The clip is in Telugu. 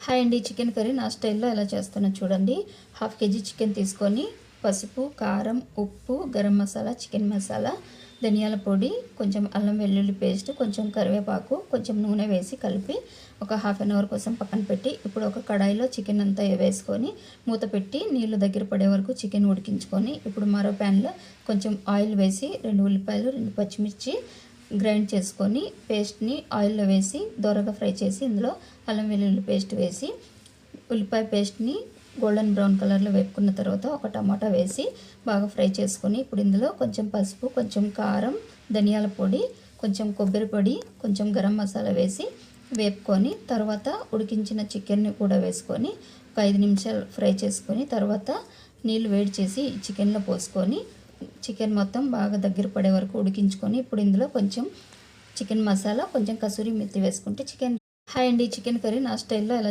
హాయ్ అండి చికెన్ కర్రీ నా స్టైల్లో ఎలా చేస్తానో చూడండి. హాఫ్ కేజీ చికెన్ తీసుకొని పసుపు కారం ఉప్పు గరం మసాలా చికెన్ మసాలా ధనియాల పొడి కొంచెం అల్లం వెల్లుల్లి పేస్ట్ కొంచెం కరివేపాకు కొంచెం నూనె వేసి కలిపి ఒక హాఫ్ అన్ అవర్ కోసం పక్కన పెట్టి ఇప్పుడు ఒక కడాయిలో చికెన్ అంతా వేసుకొని మూత పెట్టి నీళ్ళు దగ్గర పడే వరకు చికెన్ ఉడికించుకొని ఇప్పుడు మరో ప్యాన్లో కొంచెం ఆయిల్ వేసి రెండు ఉల్లిపాయలు రెండు పచ్చిమిర్చి గ్రైండ్ చేసుకొని పేస్ట్ని ఆయిల్లో వేసి దోరగా ఫ్రై చేసి ఇందులో అల్లం వెల్లుల్లి పేస్ట్ వేసి ఉల్లిపాయ పేస్ట్ని గోల్డెన్ బ్రౌన్ కలర్లో వేపుకున్న తర్వాత ఒక టమాటా వేసి బాగా ఫ్రై చేసుకొని ఇప్పుడు ఇందులో కొంచెం పసుపు కొంచెం కారం ధనియాల పొడి కొంచెం కొబ్బరి పొడి కొంచెం గరం మసాలా వేసి వేపుకొని తర్వాత ఉడికించిన చికెన్ని కూడా వేసుకొని ఒక ఐదు నిమిషాలు ఫ్రై చేసుకొని తర్వాత నీళ్ళు వేడి చేసి చికెన్లో పోసుకొని చికెన్ మొత్తం బాగా దగ్గర పడే వరకు ఉడికించుకొని ఇప్పుడు ఇందులో కొంచెం చికెన్ మసాలా కొంచెం కసూరి మెత్తి వేసుకుంటే చికెన్. హాయ్ అండి చికెన్ కర్రీ నా స్టైల్లో ఎలా